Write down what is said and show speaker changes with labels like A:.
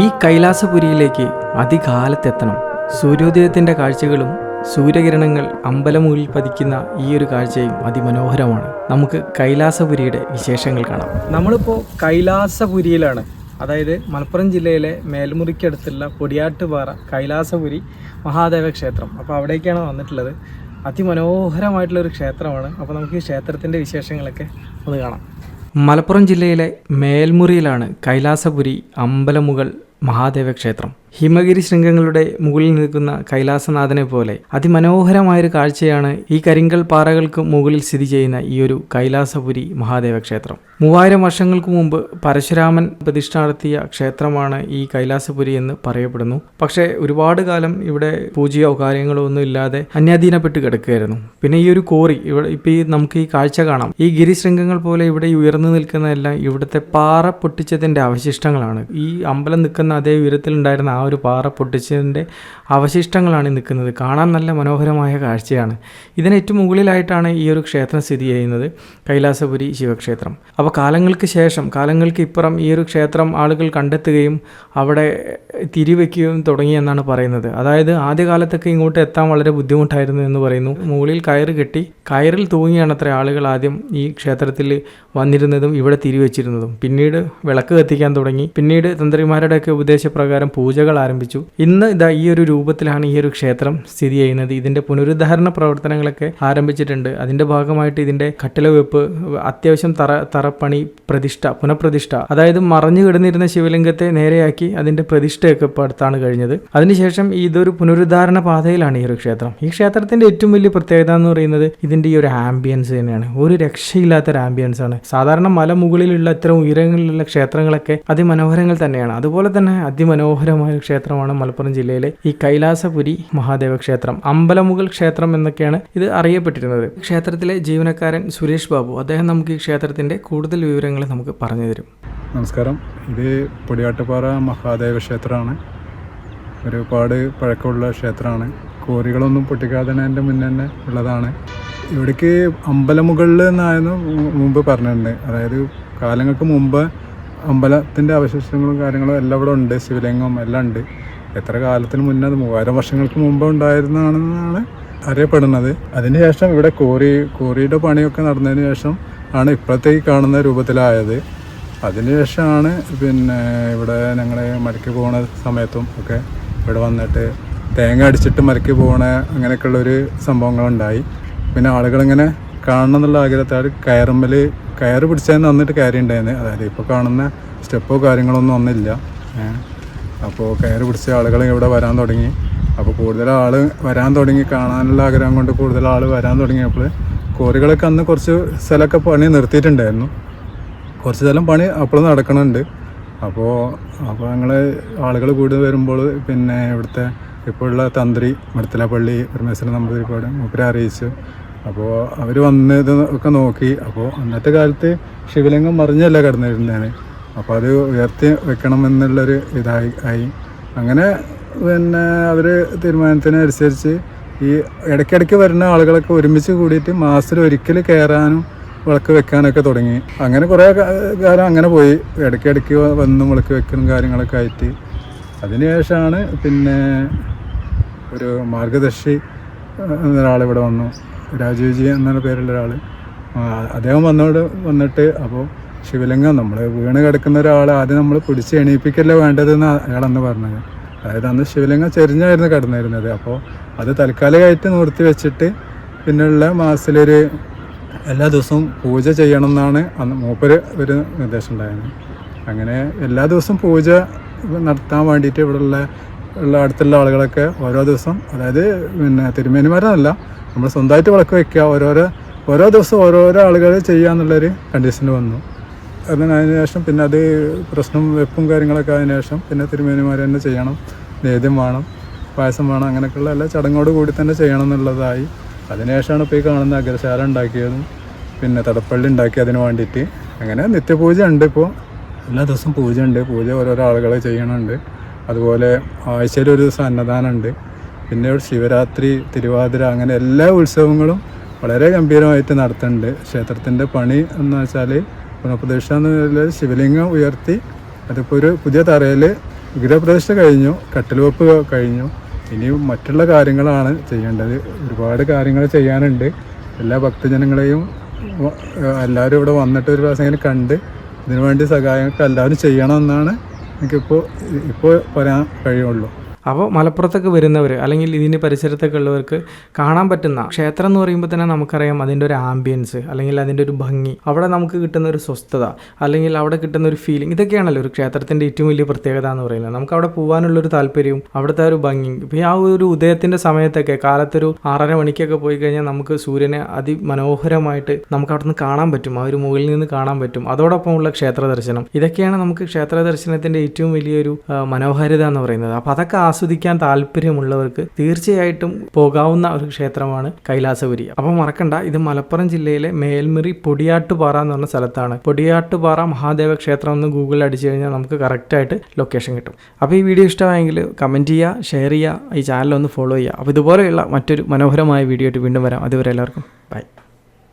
A: ഈ കൈലാസപുരിയിലേക്ക് അതികാലത്തെത്തണം. സൂര്യോദയത്തിന്റെ കാഴ്ചകളും സൂര്യകിരണങ്ങൾ അമ്പലമുകളിൽ പതിക്കുന്ന ഈ ഒരു കാഴ്ചയും അതിമനോഹരമാണ്. നമുക്ക് കൈലാസപുരിയുടെ വിശേഷങ്ങൾ കാണാം. നമ്മളിപ്പോൾ കൈലാസപുരിയിലാണ്. അതായത് മലപ്പുറം ജില്ലയിലെ മേൽമുറിക്കടുത്തുള്ള പൊടിയാട്ടുപാറ കൈലാസപുരി മഹാദേവ ക്ഷേത്രം. അപ്പോൾ അവിടേക്കാണ് വന്നിട്ടുള്ളത്. അതിമനോഹരമായിട്ടുള്ള ഒരു ക്ഷേത്രമാണ്. അപ്പോൾ നമുക്ക് ഈ ക്ഷേത്രത്തിന്റെ വിശേഷങ്ങളൊക്കെ ഒന്ന് കാണാം. മലപ്പുറം ജില്ലയിലെ മേൽമുറിയിലാണ് കൈലാസപുരി അമ്പലമുകൾ മഹാദേവ ക്ഷേത്രം. ഹിമഗിരി ശൃംഗങ്ങളുടെ മുകളിൽ നിൽക്കുന്ന കൈലാസനാഥനെ പോലെ അതിമനോഹരമായൊരു കാഴ്ചയാണ് ഈ കരിങ്കൽ പാറകൾക്ക് മുകളിൽ സ്ഥിതി ചെയ്യുന്ന ഈ ഒരു കൈലാസപുരി മഹാദേവ ക്ഷേത്രം. മൂവായിരം വർഷങ്ങൾക്ക് മുമ്പ് പരശുരാമൻ പ്രതിഷ്ഠ നടത്തിയ ക്ഷേത്രമാണ് ഈ കൈലാസപുരി എന്ന് പറയപ്പെടുന്നു. പക്ഷേ ഒരുപാട് കാലം ഇവിടെ പൂജയോ കാര്യങ്ങളോ ഒന്നും ഇല്ലാതെ അന്യാധീനപ്പെട്ട് കിടക്കുകയായിരുന്നു. പിന്നെ ഈ ഒരു കോറി ഇവിടെ ഇപ്പം ഈ നമുക്ക് ഈ കാഴ്ച കാണാം. ഈ ഗിരിശൃംഗങ്ങൾ പോലെ ഇവിടെ ഉയർന്നു നിൽക്കുന്നതെല്ലാം ഇവിടുത്തെ പാറ പൊട്ടിച്ചതിന്റെ അവശിഷ്ടങ്ങളാണ്. ഈ അമ്പലം നിൽക്കുന്ന അതേ ഉയരത്തിലുണ്ടായിരുന്ന ആ ഒരു പാറ പൊട്ടിച്ചതിന്റെ അവശിഷ്ടങ്ങളാണ് നിൽക്കുന്നത്. കാണാൻ നല്ല മനോഹരമായ കാഴ്ചയാണ്. ഇതിന് ഏറ്റവും മുകളിലായിട്ടാണ് ഈ ഒരു ക്ഷേത്രം സ്ഥിതി ചെയ്യുന്നത്. കൈലാസപുരി ശിവക്ഷേത്രം. അപ്പോൾ കാലങ്ങൾക്ക് ശേഷം കാലങ്ങൾക്ക് ഇപ്പുറം ഈ ഒരു ക്ഷേത്രം ആളുകൾ കണ്ടെത്തുകയും അവിടെ തിരിവെക്കുകയും തുടങ്ങിയെന്നാണ് പറയുന്നത്. അതായത് ആദ്യകാലത്തൊക്കെ ഇങ്ങോട്ട് എത്താൻ വളരെ ബുദ്ധിമുട്ടായിരുന്നു എന്ന് പറയുന്നു. മുകളിൽ കയറ് കെട്ടി കയറിൽ തൂങ്ങിയാണ് അത്ര ആളുകൾ ആദ്യം ഈ ക്ഷേത്രത്തിൽ വന്നിരുന്നതും ഇവിടെ തിരിവെച്ചിരുന്നതും. പിന്നീട് വിളക്ക് കത്തിക്കാൻ തുടങ്ങി. പിന്നീട് തന്ത്രിമാരുടെയൊക്കെ ഉപദേശപ്രകാരം പൂജകൾ ആരംഭിച്ചു. ഇന്ന് ഇതാ ഈ ഒരു രൂപത്തിലാണ് ഈ ഒരു ക്ഷേത്രം സ്ഥിതി ചെയ്യുന്നത്. ഇതിന്റെ പുനരുദ്ധാരണ പ്രവർത്തനങ്ങളൊക്കെ ആരംഭിച്ചിട്ടുണ്ട്. അതിന്റെ ഭാഗമായിട്ട് ഇതിന്റെ കട്ടില വെപ്പ് അത്യാവശ്യം തറ തറപ്പണി പ്രതിഷ്ഠ പുനഃപ്രതിഷ്ഠ അതായത് മറഞ്ഞു കിടന്നിരുന്ന ശിവലിംഗത്തെ നേരെയാക്കി അതിന്റെ പ്രതിഷ്ഠയൊക്കെ അടുത്താണ് കഴിഞ്ഞത്. അതിനുശേഷം ഇതൊരു പുനരുദ്ധാരണ പാതയിലാണ് ഈ ഒരു ക്ഷേത്രം. ഈ ക്ഷേത്രത്തിന്റെ ഏറ്റവും വലിയ പ്രത്യേകത എന്ന് പറയുന്നത് ഇതിന്റെ ഈ ഒരു ആംബിയൻസ് തന്നെയാണ്. ഒരു രക്ഷയില്ലാത്ത ഒരു ആംബിയൻസ് ആണ്. സാധാരണ മലമുകളിലുള്ള ഇത്തരം ഉയരങ്ങളിലുള്ള ക്ഷേത്രങ്ങളൊക്കെ അതിമനോഹരങ്ങൾ തന്നെയാണ്. അതുപോലെ തന്നെ അതിമനോഹരമായ ക്ഷേത്രമാണ് മലപ്പുറം ജില്ലയിലെ ഈ കൈലാസപുരി മഹാദേവ ക്ഷേത്രം. അമ്പലമുകൾ ക്ഷേത്രം എന്നൊക്കെയാണ് ഇത് അറിയപ്പെട്ടിരുന്നത്. ക്ഷേത്രത്തിലെ ജീവനക്കാരൻ സുരേഷ് ബാബു അദ്ദേഹം നമുക്ക് ഈ ക്ഷേത്രത്തിന്റെ കൂടുതൽ വിവരങ്ങൾ നമുക്ക് പറഞ്ഞു തരും.
B: നമസ്കാരം. ഇത് പൊടിയാട്ടുപാറ മഹാദേവ ക്ഷേത്രമാണ്. ഒരുപാട് പഴക്കമുള്ള ക്ഷേത്രമാണ്. കോറികളൊന്നും പൊട്ടിക്കാതിന്റെ മുന്നേ തന്നെ ഉള്ളതാണ്. ഇവിടേക്ക് അമ്പലമുകളിൽ നിന്നായിരുന്നു മുമ്പ് പറഞ്ഞിട്ടുണ്ട് അതായത് കാലങ്ങൾക്ക് മുമ്പ് അമ്പലത്തിന്റെ അവശിഷ്ടങ്ങളും കാര്യങ്ങളും എല്ലാം ഇവിടെ ഉണ്ട്. ശിവലിംഗം എല്ലാം ഉണ്ട്. എത്ര കാലത്തിന് മുന്നേ അത് മൂവായിരം വർഷങ്ങൾക്ക് മുമ്പ് ഉണ്ടായിരുന്നതാണെന്നാണ് അറിയപ്പെടുന്നത്. അതിനുശേഷം ഇവിടെ കോറി കോറിയുടെ പണിയൊക്കെ നടന്നതിന് ശേഷം ആണ് ഇപ്പോഴത്തെ ഈ കാണുന്ന രൂപത്തിലായത്. അതിനുശേഷമാണ് പിന്നെ ഇവിടെ ഞങ്ങൾ മരക്ക് പോകുന്ന സമയത്തും ഒക്കെ ഇവിടെ വന്നിട്ട് തേങ്ങ അടിച്ചിട്ട് മരക്ക് പോകണ അങ്ങനെയൊക്കെയുള്ളൊരു സംഭവങ്ങളുണ്ടായി. പിന്നെ ആളുകളിങ്ങനെ കാണണം എന്നുള്ള ആഗ്രഹത്താൽ കയറുമ്മൽ കയറ് പിടിച്ചാൽ വന്നിട്ട് കയറി ഉണ്ടായിരുന്നു അതായത് ഇപ്പോൾ കാണുന്ന സ്റ്റെപ്പോ കാര്യങ്ങളൊന്നും ഒന്നില്ല അപ്പോൾ കയറ് പിടിച്ച ആളുകൾ ഇവിടെ വരാൻ തുടങ്ങി. അപ്പോൾ കൂടുതൽ ആൾ വരാൻ തുടങ്ങി. കാണാനുള്ള ആഗ്രഹം കൊണ്ട് കൂടുതൽ ആൾ വരാൻ തുടങ്ങിയപ്പോൾ കോറികളൊക്കെ അന്ന് കുറച്ച് സ്ഥലമൊക്കെ പണി നിർത്തിയിട്ടുണ്ടായിരുന്നു. കുറച്ച് സ്ഥലം പണി അപ്പോഴും നടക്കണുണ്ട്. അപ്പോൾ അപ്പോൾ ഞങ്ങൾ ആളുകൾ കൂടി വരുമ്പോൾ പിന്നെ ഇവിടുത്തെ ഇപ്പോഴുള്ള തന്ത്രി മടത്തലപ്പള്ളി പരമേശ്വരൻ നമ്പൂതിരിപ്പാട് മൂപ്പരെ അറിയിച്ചു അപ്പോൾ അവർ വന്ന് ഇത് ഒക്കെ നോക്കി. അപ്പോൾ അന്നത്തെ കാലത്ത് ശിവലിംഗം മറിഞ്ഞല്ല കിടന്നിരുന്നതാണ് അപ്പോൾ അത് ഉയർത്തി വെക്കണം എന്നുള്ളൊരു ഇതായി ആയി. അങ്ങനെ പിന്നെ അവർ തീരുമാനത്തിനനുസരിച്ച് ഈ ഇടയ്ക്കിടയ്ക്ക് വരുന്ന ആളുകളൊക്കെ ഒരുമിച്ച് കൂടിയിട്ട് മാസത്തിൽ ഒരിക്കൽ കയറാനും വിളക്ക് വെക്കാനൊക്കെ തുടങ്ങി. അങ്ങനെ കുറേ കാലം അങ്ങനെ പോയി. ഇടയ്ക്കിടയ്ക്ക് വന്ന് വിളക്ക് വെക്കലും കാര്യങ്ങളൊക്കെ ആയിട്ട്. അതിനുശേഷമാണ് പിന്നെ ഒരു മാർഗദർശി എന്നൊരാളിവിടെ വന്നു. രാജീവ്ജി എന്നുള്ള പേരുള്ള ഒരാൾ അദ്ദേഹം വന്നോട് വന്നിട്ട് അപ്പോൾ ശിവലിംഗം നമ്മൾ വീണ് കിടക്കുന്ന ഒരാൾ ആദ്യം നമ്മൾ പിടിച്ച് എണീപ്പിക്കല്ലേ വേണ്ടതെന്ന് അയാൾ അന്ന് പറഞ്ഞത്. അതായത് അന്ന് ശിവലിംഗം ചെരിഞ്ഞായിരുന്നു കിടന്നിരുന്നത്. അപ്പോൾ അത് തൽക്കാലികമായിട്ട് നിർത്തി വെച്ചിട്ട് പിന്നെയുള്ള മാസത്തിലൊരു എല്ലാ ദിവസവും പൂജ ചെയ്യണം എന്നാണ് അന്ന് മൂപ്പര് ഒരു നിർദ്ദേശം ഉണ്ടായിരുന്നത്. അങ്ങനെ എല്ലാ ദിവസവും പൂജ നടത്താൻ വേണ്ടിയിട്ട് ഇവിടെയുള്ള ഉള്ള അടുത്തുള്ള ആളുകളൊക്കെ ഓരോ ദിവസം അതായത് പിന്നെ തിരുമേനിമാരല്ല നമ്മൾ സ്വന്തമായിട്ട് വിളക്ക് വെക്കുക. ഓരോരോ ഓരോ ദിവസം ഓരോരോ ആളുകൾ ചെയ്യാന്നുള്ളൊരു കണ്ടീഷന് വന്നു. അതിന് അതിന് ശേഷം പിന്നെ അത് പ്രശ്നം വെപ്പും കാര്യങ്ങളൊക്കെ അതിന് ശേഷം പിന്നെ തിരുമേനിമാർ തന്നെ ചെയ്യണം. നേദ്യം വേണം പായസം വേണം അങ്ങനെയൊക്കെയുള്ള എല്ലാ ചടങ്ങോട് കൂടി തന്നെ ചെയ്യണം എന്നുള്ളതായി. അതിനുശേഷമാണ് ഇപ്പോൾ ഈ കാണുന്ന അഗ്രശാല ഉണ്ടാക്കിയതും പിന്നെ തടപ്പള്ളി ഉണ്ടാക്കി അതിന് വേണ്ടിയിട്ട്. അങ്ങനെ നിത്യപൂജ ഉണ്ട് ഇപ്പോൾ എല്ലാ ദിവസവും പൂജ ഉണ്ട്. പൂജ ഓരോരോ ആളുകൾ ചെയ്യണുണ്ട്. അതുപോലെ ആഴ്ചയിൽ ഒരു ദിവസം അന്നദാനം ഉണ്ട് പിന്നെ ശിവരാത്രി തിരുവാതിര അങ്ങനെ എല്ലാ ഉത്സവങ്ങളും വളരെ ഗംഭീരമായിട്ട് നടത്തുന്നുണ്ട്. ക്ഷേത്രത്തിന്റെ പണി എന്ന് വെച്ചാൽ പുനഃപ്രതിഷ്ഠ എന്ന് ശിവലിംഗം ഉയർത്തി അതിപ്പോൾ ഒരു പുതിയ തറയിൽ വിഗ്രഹപ്രതിഷ്ഠ കഴിഞ്ഞു കട്ടിലുവെപ്പ് കഴിഞ്ഞു. ഇനി മറ്റുള്ള കാര്യങ്ങളാണ് ചെയ്യേണ്ടത്. ഒരുപാട് കാര്യങ്ങൾ ചെയ്യാനുണ്ട്. എല്ലാ ഭക്തജനങ്ങളെയും എല്ലാവരും ഇവിടെ വന്നിട്ട് ഒരു പ്രാവശ്യം കണ്ട് ഇതിനുവേണ്ടി സഹായമൊക്കെ എല്ലാവരും ചെയ്യണമെന്നാണ് എനിക്കിപ്പോൾ ഇപ്പോൾ പറയാൻ കഴിയുള്ളൂ.
A: അപ്പോൾ മലപ്പുറത്തൊക്കെ വരുന്നവർ അല്ലെങ്കിൽ ഇതിന്റെ പരിസരത്തൊക്കെ ഉള്ളവർക്ക് കാണാൻ പറ്റുന്ന ക്ഷേത്രം എന്ന് പറയുമ്പോൾ തന്നെ നമുക്കറിയാം അതിന്റെ ഒരു ആംബിയൻസ് അല്ലെങ്കിൽ അതിന്റെ ഒരു ഭംഗി. അവിടെ നമുക്ക് കിട്ടുന്ന ഒരു സ്വസ്ഥത അല്ലെങ്കിൽ അവിടെ കിട്ടുന്ന ഒരു ഫീലിംഗ് ഇതൊക്കെയാണല്ലോ ഒരു ക്ഷേത്രത്തിന്റെ ഏറ്റവും വലിയ പ്രത്യേകത എന്ന് പറയുന്നത്. നമുക്ക് അവിടെ പോകാനുള്ളൊരു താല്പര്യവും അവിടുത്തെ ഒരു ഭംഗി. ഇപ്പോൾ ആ ഒരു ഉദയത്തിന്റെ സമയത്തൊക്കെ കാലത്തൊരു ആറര മണിക്കൊക്കെ പോയി കഴിഞ്ഞാൽ നമുക്ക് സൂര്യനെ അതിമനോഹരമായിട്ട് നമുക്ക് അവിടെ നിന്ന് കാണാൻ പറ്റും. ആ ഒരു മുകളിൽ നിന്ന് കാണാൻ പറ്റും. അതോടൊപ്പമുള്ള ക്ഷേത്ര ദർശനം. ഇതൊക്കെയാണ് നമുക്ക് ക്ഷേത്ര ദർശനത്തിന്റെ ഏറ്റവും വലിയൊരു മനോഹാരിത എന്ന് പറയുന്നത്. അപ്പോൾ അതൊക്കെ ആസ്വദിക്കാൻ താല്പര്യമുള്ളവർക്ക് തീർച്ചയായിട്ടും പോകാവുന്ന ഒരു ക്ഷേത്രമാണ് കൈലാസപുരി. അപ്പോൾ മറക്കണ്ട ഇത് മലപ്പുറം ജില്ലയിലെ മേൽമുറി പൊടിയാട്ടുപാറ എന്ന് പറഞ്ഞ സ്ഥലത്താണ്. പൊടിയാട്ടുപാറ മഹാദേവ ക്ഷേത്രം എന്ന് ഗൂഗിളിൽ അടിച്ചു കഴിഞ്ഞാൽ നമുക്ക് കറക്റ്റായിട്ട് ലൊക്കേഷൻ കിട്ടും. അപ്പോൾ ഈ വീഡിയോ ഇഷ്ടമായെങ്കിൽ കമന്റ് ചെയ്യുക ഷെയർ ചെയ്യുക ഈ ചാനൽ ഒന്ന് ഫോളോ ചെയ്യുക. അപ്പോൾ ഇതുപോലെയുള്ള മറ്റൊരു മനോഹരമായ വീഡിയോ ആയിട്ട് വീണ്ടും വരാം. അതുവരെ എല്ലാവർക്കും ബൈ